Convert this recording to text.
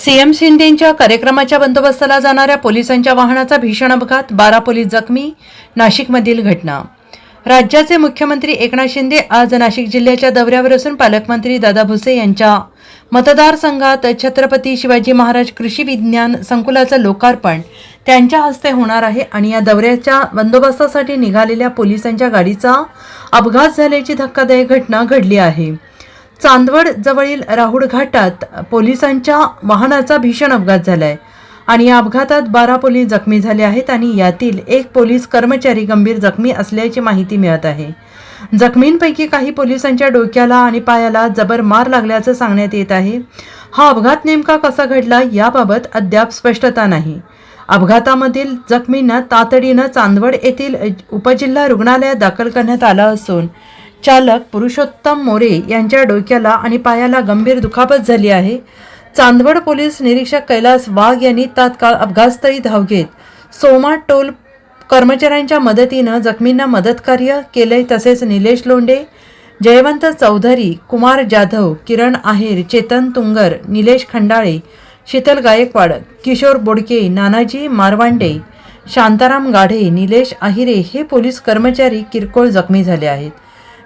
CM शिंदेंच्या कार्यक्रमाच्या बंदोबस्ताला जाणाऱ्या पोलिसांच्या वाहनाचा भीषण अपघात बारा पोलीस जखमी नाशिकमधील घटना. राज्याचे मुख्यमंत्री एकनाथ शिंदे आज नाशिक जिल्ह्याच्या दौऱ्यावर असून पालकमंत्री दादा भुसे यांच्या मतदारसंघात छत्रपती शिवाजी महाराज कृषी विज्ञान संकुलाचं लोकार्पण त्यांच्या हस्ते होणार आहे आणि या दौऱ्याच्या बंदोबस्तासाठी निघालेल्या पोलिसांच्या गाडीचा अपघात झाल्याची धक्कादायक घटना घडली आहे. चांदवड जवळील राहुड घाटात पोलिसांच्या वाहनाचा भीषण अपघात झालाय. आणि या अपघातात बारा पोलीस जखमी झाले आहेत आणि यातील एक पोलीस कर्मचारी गंभीर जखमी असल्याची माहिती मिळत आहे. जखमींपैकी काही पोलिसांच्या डोक्याला आणि पायाला जबर मार लागल्याचं सांगण्यात येत आहे. हा अपघात नेमका कसा घडला याबाबत अद्याप स्पष्टता नाही. अपघातामधील जखमींना तातडीनं चांदवड येथील उपजिल्हा रुग्णालयात दाखल करण्यात आलं असून चालक पुरुषोत्तम मोरे यांच्या डोक्याला आणि पायाला गंभीर दुखापत झाली आहे. चांदवड पोलीस निरीक्षक कैलास वाघ यांनी तात्काळ अपघातस्थळी धाव घेत सोमा टोल कर्मचाऱ्यांच्या मदतीनं जखमींना मदतकार्य केलंय तसेच निलेश लोंडे जयवंत चौधरी कुमार जाधव किरण आहेर चेतन तुंगर निलेश खंडाळे शीतल गायकवाड किशोर बोडके नानाजी मारवांडे शांताराम गाढे निलेश आहिरे हे पोलीस कर्मचारी किरकोळ जखमी झाले आहेत.